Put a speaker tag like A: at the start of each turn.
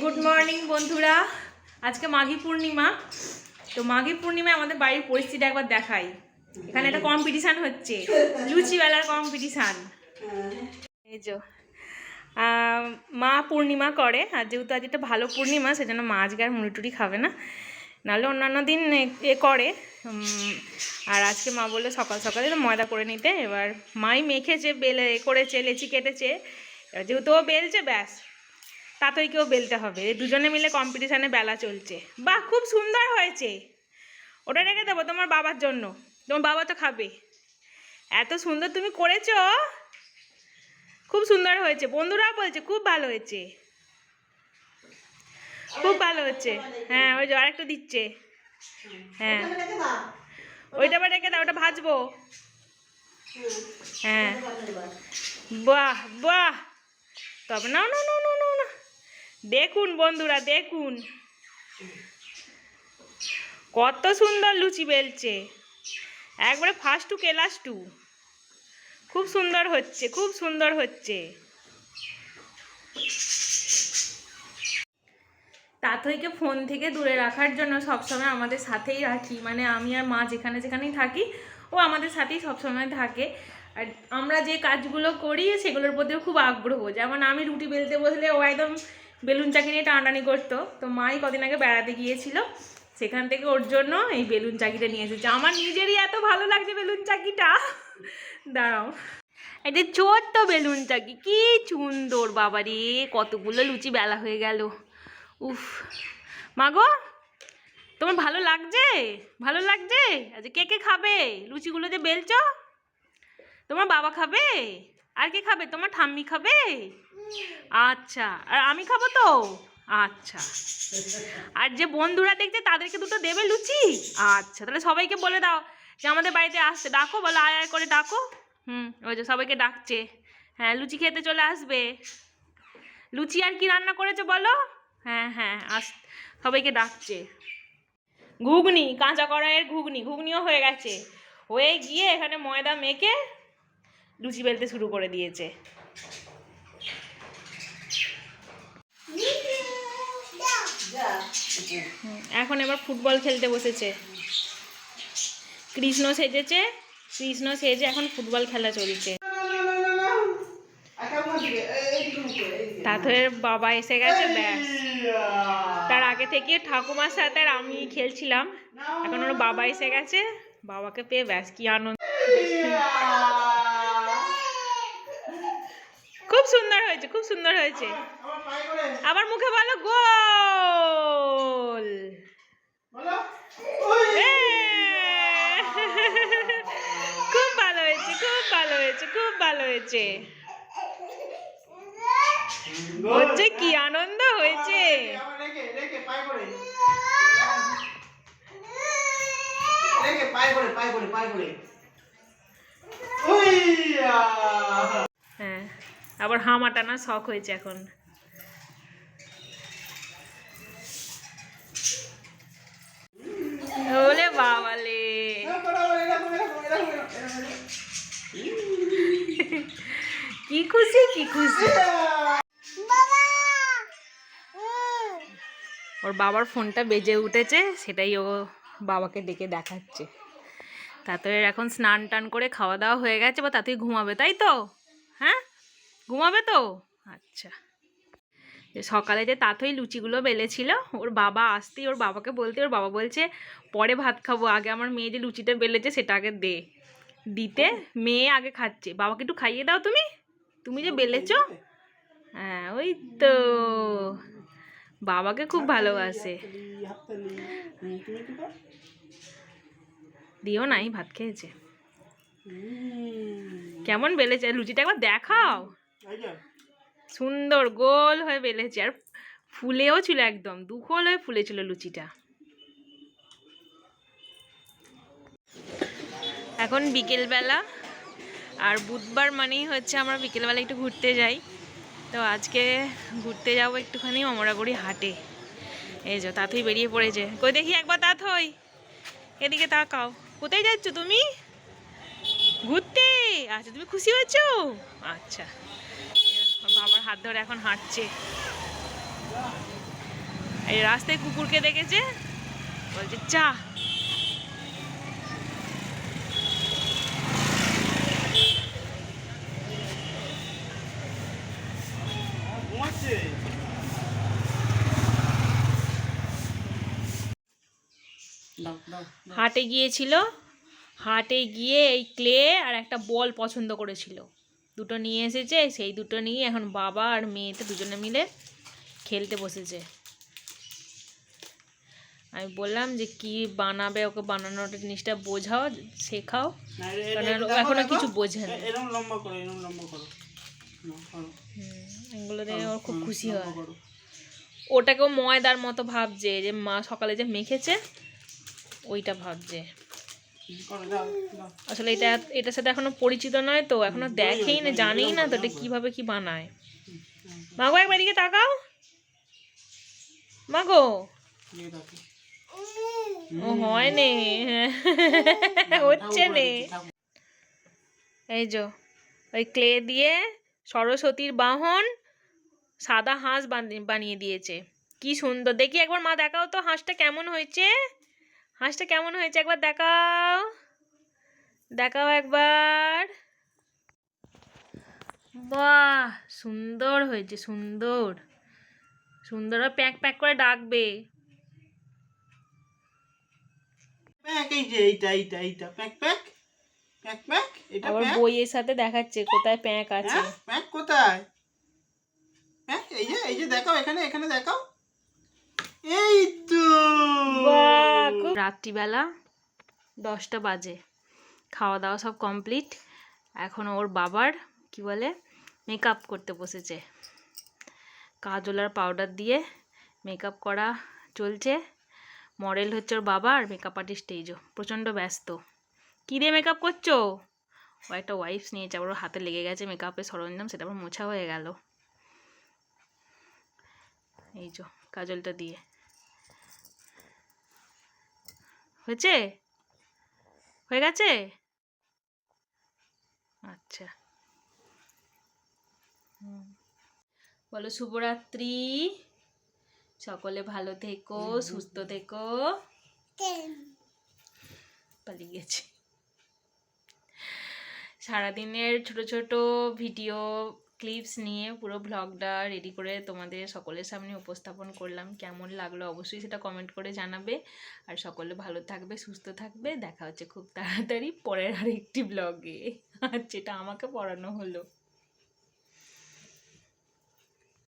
A: Good morning বন্ধুরা। আজকে মাঘী পূর্ণিমা। তো মাঘী পূর্ণিমায় আমাদের বাড়ির পরিস্থিতি একবার দেখাই। এখানে একটা কম্পিটিশান হচ্ছে। লুচিওয়ালার কম্পিটিশান এই যে মা পূর্ণিমা করে। আর যেহেতু আজ একটা ভালো পূর্ণিমা সেজন্য মা আজকে আর মুড়িটুড়ি খাবে না। নাহলে অন্যান্য দিন এ- করে। আর আজকে মা বলল সকাল সকালে ময়দা করে নিতে। এবার মাই মেখেছে বেলে এ করেছে লেচি কেটেছে। এবার যেহেতু ও বেলছে ব্যাস। তাতেই কেউ বেলতে হবে। দুজনে মিলে কম্পিটিশানে বেলা চলছে। বাহ, খুব সুন্দর হয়েছে। ওটা রেখে দেবো তোমার বাবার জন্য। তোমার বাবা তো খাবে। এত সুন্দর তুমি করেছ। খুব সুন্দর হয়েছে। বন্ধুরাও বলছে, খুব ভালো হয়েছে। খুব ভালো হচ্ছে হ্যাঁ ওই যে আরেকটু দিচ্ছে। হ্যাঁ। ওইটা আবার রেখে দাও, ওটা ভাজবো। হ্যাঁ। বাহ বাহ। তবে না না না দেখুন বন্ধুরা, দেখুন। কত সুন্দর লুচি বেলছে। একবারে ফার্স্ট টু কেলাস টু খুব সুন্দর হচ্ছে, খুব সুন্দর হচ্ছে। তাথইকে ফোন থেকে দূরে রাখার জন্য সবসময় আমাদের সাথেই রাখি। মানে আমি আর মা যেখানে যেখানেই থাকি, ও আমাদের সাথেই সবসময় থাকে। আর আমরা যে কাজগুলো করি, সেগুলোর প্রতিও খুব আগ্রহ। যেমন আমি রুটি বেলতে বসলে ও একদম বেলুন চাকি নিয়ে টানাটানি করতো। তো মাই কদিন আগে বেড়াতে গিয়েছিল, সেখান থেকে ওর জন্য এই বেলুন চাকিটা নিয়ে এসেছে। আমার নিজেরই এত ভালো লাগছে বেলুন চাকিটা। দাঁড়াও। এটা ছোট্ট বেলুন চাকি, কি সুন্দর বাবারে, কতগুলো লুচি বেলা হয়ে গেল। উফ। মাগো তোমার ভালো লাগছে? ভালো লাগছে? আচ্ছা কে কে খাবে? লুচিগুলো যে বেলছো? তোমার বাবা খাবে? আর কে খাবে? তোমার ঠাম্মি খাবে? আচ্ছা। আর আমি খাব তো? আচ্ছা। আর যে বন্ধুরা দেখছে তাদেরকে দুটো দেবে লুচি? আচ্ছা তাহলে সবাইকে বলে দাও যে আমাদের বাড়িতে আসতে। ডাকো বলো আয় আয় করে ডাকো। হুম ওই যে সবাইকে ডাকছে। হ্যাঁ লুচি খেতে চলে আসবে। লুচি আর কি রান্না করেছ বলো? হ্যাঁ হ্যাঁ আস সবাইকে ডাকছে। ঘুগনি কাঁচা কড়াইয়ের ঘুগনি। ঘুগনিও হয়ে গেছে। হয়ে গিয়ে এখানে ময়দা মেখে লুচি বেলতে শুরু করে দিয়েছে। এখন এবার ফুটবল খেলতে বসেছে। কৃষ্ণ সেজেছে, কৃষ্ণ সেজে এখন ফুটবল খেলা চলছে। তাথের বাবা এসে গেছে, ব্যাস। তার আগে থেকে ঠাকুমার সাথে আর আমি খেলছিলাম। এখন ওর বাবা এসে গেছে, বাবাকে পেয়ে ব্যাস, কি আনন্দ। খুব সুন্দর হয়েছে খুব সুন্দর হয়েছে। আবার মুখে বলো গোল। খুব ভালো হয়েছে খুব ভালো হয়েছে খুব ভালো হয়েছে। হচ্ছে কি আনন্দ হয়েছে। হ্যাঁ আবার হামা টানা শখ হয়েছে এখন। কি খুশি কি খুশি। ওর বাবার ফোনটা বেজে উঠেছে, সেটাই ও বাবাকে ডেকে দেখাচ্ছে। তারপরে এখন স্নান টান করে খাওয়া দাওয়া হয়ে গেছে বা তাতেই ঘুমাবে, তাই তো? ঘুমাবে তো? আচ্ছা। যে সকালে যে তাতই লুচিগুলো বেলেছিল ওর বাবা আসতেই ওর বাবাকে বলতে ওর বাবা বলছে পরে ভাত খাব আগে আমার মেয়ে যে লুচিটা বেলেছে সেটা আগে দে। দিতে মেয়ে আগে খাচ্ছে। বাবাকে একটু খাইয়ে দাও তুমি। তুমি যে বেলেছো? হ্যাঁ ওই তো। বাবাকে খুব ভালোবাসে। দিও নাই ভাত খেয়েছে। কেমন বেলেছে? লুচিটা একবার দেখাও। সুন্দর গোল হয়ে বেলেছে আর ফুলেও ছিল একদম দুখোল হয়ে ফুলেছিল লুচিটা। এখন বিকেলবেলা, আর বুধবার মানেই হচ্ছে আমরা বিকেলবেলা একটু ঘুরতে যাই। তো আজকে ঘুরতে যাব একটুখানি অমরাগুড়ি হাটে। এই যে তাথই বেরিয়ে পড়েছে। কই দেখি একবার তাথই এদিকে তাকাও। কোথায় যাচ্ছ তুমি? ঘুরতে? আচ্ছা তুমি খুশি হয়েছো আচ্ছা। হাত ধরে এখন হাঁটছে। এই রাস্তায় কুকুরকে দেখেছে? বলছে, চা। হাটে গিয়েছিল। হাটে গিয়ে এই ক্লে আর একটা বল পছন্দ করেছিল। দুটো নিয়ে এসেছে সেই দুটো নিয়ে এখন বাবা আর মেয়েতে দুজনে মিলে খেলতে বসেছে। আমি বললাম যে কি বানাবে ওকে বানানোর জিনিসটা বোঝাও শেখাও।
B: না, এ- এ-
A: কারণ
B: এটা
A: ও
B: দেখো, এখনও
A: কিছু বোঝে না।
B: লম্বা করো লম্বা করো।
A: এগুলো দেখে ওর খুব খুশি হয়। ওটাকেও ময়দার মতো ভাবছে যে মা সকালে যে মেখেছে ওইটা ভাবছে। আসলে এটা এটার সাথে এখনও পরিচিত নয় তো এখনও দেখেই না জানেই না তো এটা কীভাবে কি বানায়। মাগো একবার এদিকে তাকাও। মাগো। ও হয় নে। হচ্ছে নে। এই যো ওই ক্লে দিয়ে সরস্বতীর বাহন সাদা হাঁস বানিয়ে দিয়েছে। কি সুন্দর। দেখি একবার মা দেখাও তো হাঁসটা কেমন হয়েছে। হাঁসটা কেমন হয়েছে? একবার দেখাও। দেখাও একবার। বাহ সুন্দর হয়েছে সুন্দর। সুন্দর প্যাক প্যাক করে ডাকবে। আবার বইয়ের সাথে দেখাচ্ছে কোথায় প্যাক আছে।
B: হ্যাঁ প্যাক কোথায়? প্যাক এই যে এই যে দেখাও এখানে এখানে দেখাও। এই তো
A: খুব- রাত্রিবেলা দশটা বাজে। খাওয়া দাওয়া সব কমপ্লিট। এখন ওর বাবার, কি বলে মেকআপ করতে বসেছে। কাজল আর পাউডার দিয়ে মেকআপ করা চলছে। মডেল হচ্ছে ওর বাবা আর মেকআপ আর্টিস্ট এইজো প্রচণ্ড ব্যস্ত। কী দিয়ে মেকআপ করছ? ও একটা ওয়াইফস নিয়েছে, আবার হাতে লেগে গেছে মেকআপের সরঞ্জাম, সেটা আবার মোছা হয়ে গেল। এই যো, কাজলটা দিয়ে। হয়েছে? হয়ে গেছে? আচ্ছা। বলো শুভরাত্রি। সকলে ভালো থেকো, সুস্থ থেকো। পালিয়ে গেছে। সারাদিনের ছোট ছোট ভিডিও ক্লিপস নিয়ে পুরো ব্লগটা রেডি করে তোমাদের সকলের সামনে উপস্থাপন করলাম। কেমন লাগল অবশ্যই সেটা কমেন্ট করে জানাবে। আর সকলে ভালো থাকবে, সুস্থ থাকবে। দেখা হচ্ছে খুব তাড়াতাড়ি পরের আরেকটি ব্লগে আর যেটা আমাকে পড়ানো হলো।